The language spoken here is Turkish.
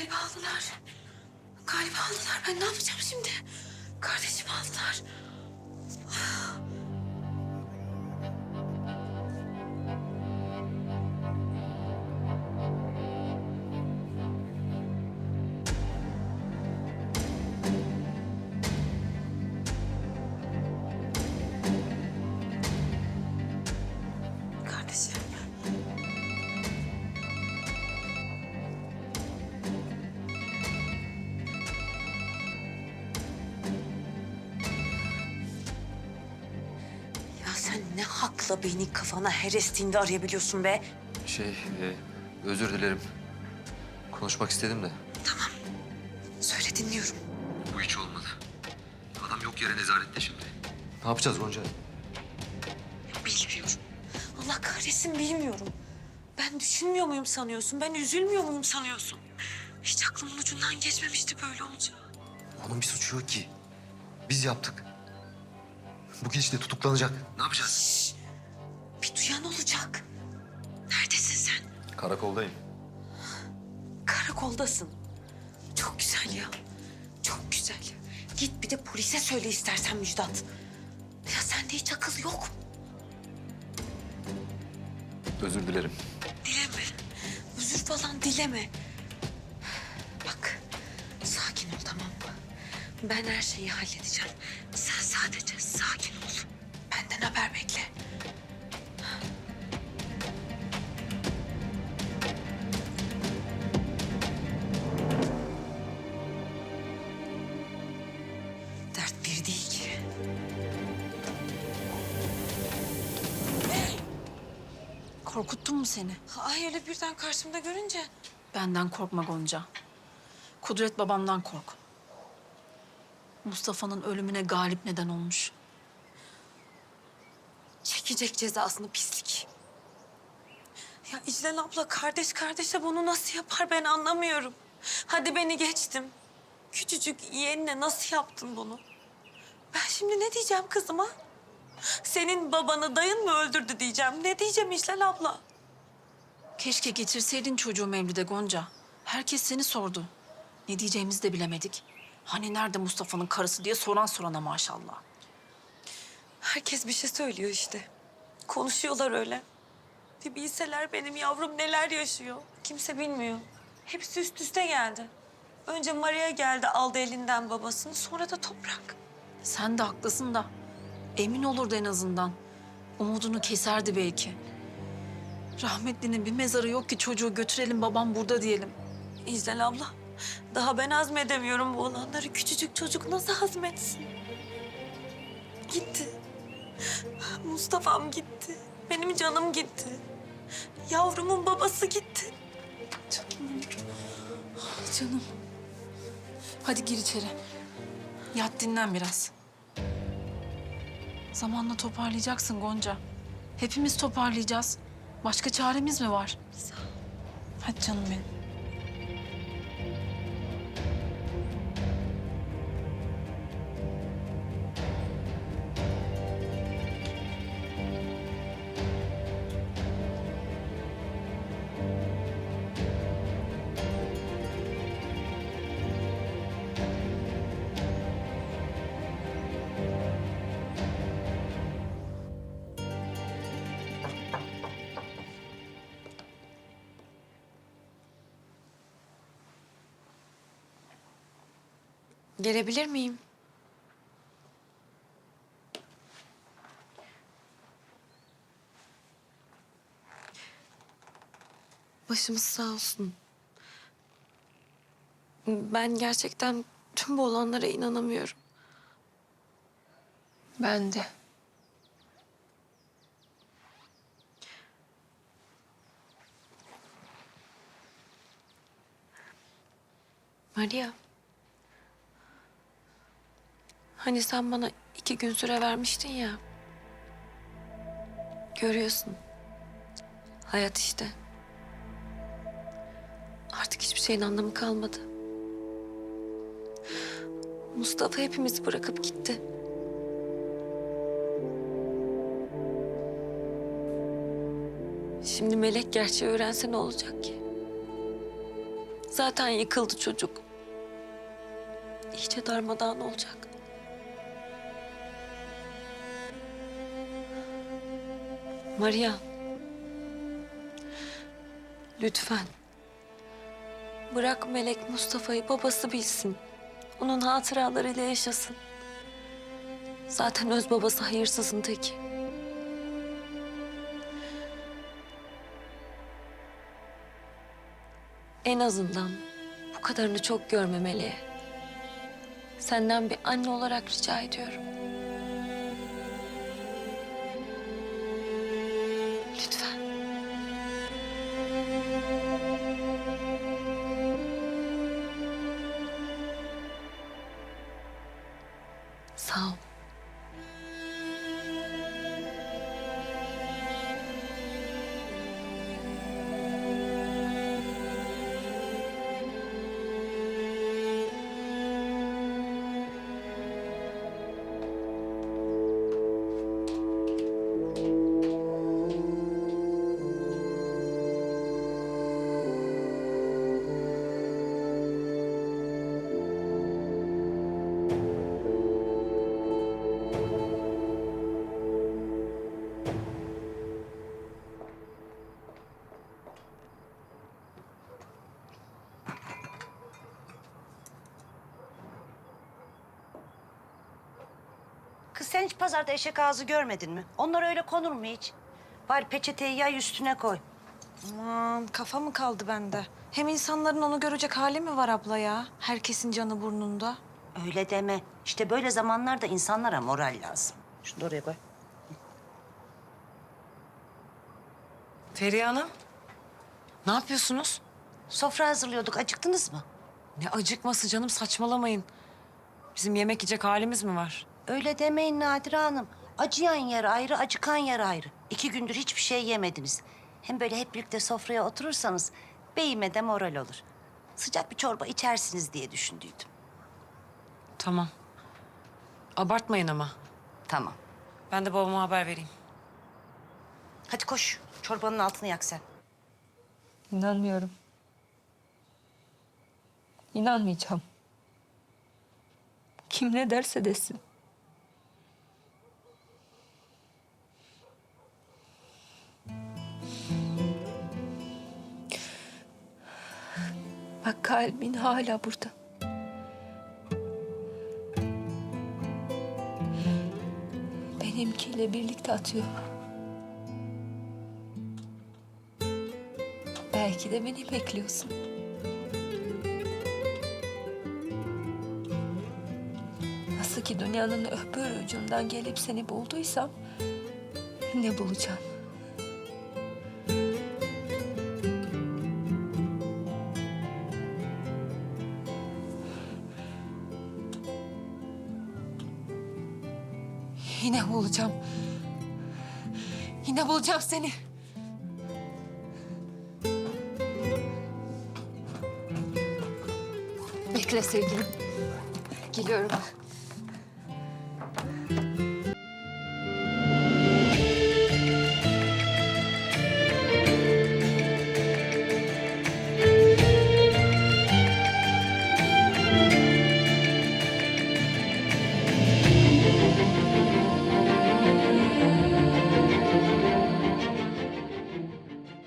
Galiba aldılar. Galiba aldılar. Ben ne yapacağım şimdi? Kardeşimi aldılar. Ne hakla beni kafana her estiğinde arayabiliyorsun be? Şey, e, özür dilerim. Konuşmak istedim de. Tamam. Söyle dinliyorum. Bu hiç olmadı. Adam yok yere nezarette şimdi. Ne yapacağız Gonca? Bilmiyorum. Allah kahretsin bilmiyorum. Ben düşünmüyor muyum sanıyorsun? Ben üzülmüyor muyum sanıyorsun? Hiç aklımın ucundan geçmemişti böyle olacağı. Onun bir suçu yok ki. Biz yaptık. Bu gidişle tutuklanacak. Ne yapacağız? Duyan olacak. Neredesin sen? Karakoldayım. Karakoldasın. Çok güzel ya. Çok güzel. Git bir de polise söyle istersen Müjdat. Ya sende hiç akıl yok mu? Özür dilerim. Dileme. Özür falan dileme. Bak, sakin ol tamam mı? Ben her şeyi halledeceğim. Sen sadece sakin ol. Benden haber bekle. Korkuttum mu seni? Ay öyle birden karşımda görünce. Benden korkma Gonca. Kudret babamdan kork. Mustafa'nın ölümüne galip neden olmuş. Çekecek cezasını pislik. Ya İclal abla kardeş kardeşe bunu nasıl yapar ben anlamıyorum. Hadi beni geçtim. Küçücük yeğenine nasıl yaptın bunu? Ben şimdi ne diyeceğim kızıma? Senin babanı dayın mı öldürdü diyeceğim. Ne diyeceğim İclal abla? Keşke getirseydin çocuğu Mevlid'e Gonca. Herkes seni sordu. Ne diyeceğimizi de bilemedik. Hani nerede Mustafa'nın karısı diye soran sorana maşallah. Herkes bir şey söylüyor işte. Konuşuyorlar öyle. Bir bilseler benim yavrum neler yaşıyor. Kimse bilmiyor. Hepsi üst üste geldi. Önce Maria geldi aldı elinden babasını sonra da toprak. Sen de haklısın da. Emin olurdu en azından. Umudunu keserdi belki. Rahmetlinin bir mezarı yok ki çocuğu götürelim babam burada diyelim. İzel abla daha ben hazmedemiyorum bu olanları. Küçücük çocuk nasıl hazmetsin? Gitti. Mustafa'm gitti. Benim canım gitti. Yavrumun babası gitti. Canım. Canım. Hadi gir içeri. Yat dinlen biraz. Zamanla toparlayacaksın Gonca. Hepimiz toparlayacağız. Başka çaremiz mi var? Hadi canım benim. Gelebilir miyim? Başımız sağ olsun. Ben gerçekten tüm bu olanlara inanamıyorum. Ben de. Maria. Hani sen bana iki gün süre vermiştin ya. Görüyorsun. Hayat işte. Artık hiçbir şeyin anlamı kalmadı. Mustafa hepimizi bırakıp gitti. Şimdi Melek gerçeği öğrense ne olacak ki? Zaten yıkıldı çocuk. İyice darmadağın olacak. Maria. Lütfen. Bırak Melek Mustafa'yı babası bilsin. Onun hatıralarıyla yaşasın. Zaten öz babası hayırsızın teki. En azından bu kadarını çok görmemeli. Senden bir anne olarak rica ediyorum. Sen hiç pazarda eşek ağzı görmedin mi? Onlar öyle konur mu hiç? Bari peçeteyi yay üstüne koy. Aman kafa mı kaldı bende? Hem insanların onu görecek hali mi var abla ya? Herkesin canı burnunda. Öyle deme. İşte böyle zamanlarda insanlara moral lazım. Şunu da oraya koy. Feriha Hanım. Ne yapıyorsunuz? Sofra hazırlıyorduk. Acıktınız mı? Ne acıkması canım saçmalamayın. Bizim yemek yiyecek halimiz mi var? Öyle demeyin Nadire Hanım. Acıyan yer ayrı, acıkan yer ayrı. İki gündür hiçbir şey yemediniz. Hem böyle hep birlikte sofraya oturursanız beyime de moral olur. Sıcak bir çorba içersiniz diye düşündüydüm. Tamam. Abartmayın ama. Tamam. Ben de babama haber vereyim. Hadi koş. Çorbanın altını yak sen. İnanmıyorum. İnanmayacağım. Kim ne derse desin. Kalbin hala burada. Benimkiyle birlikte atıyor. Belki de beni bekliyorsun. Nasıl ki dünyanın öbür ucundan gelip seni bulduysam ne bulacağım? Yine bulacağım seni. Bekle sevgilim. Geliyorum.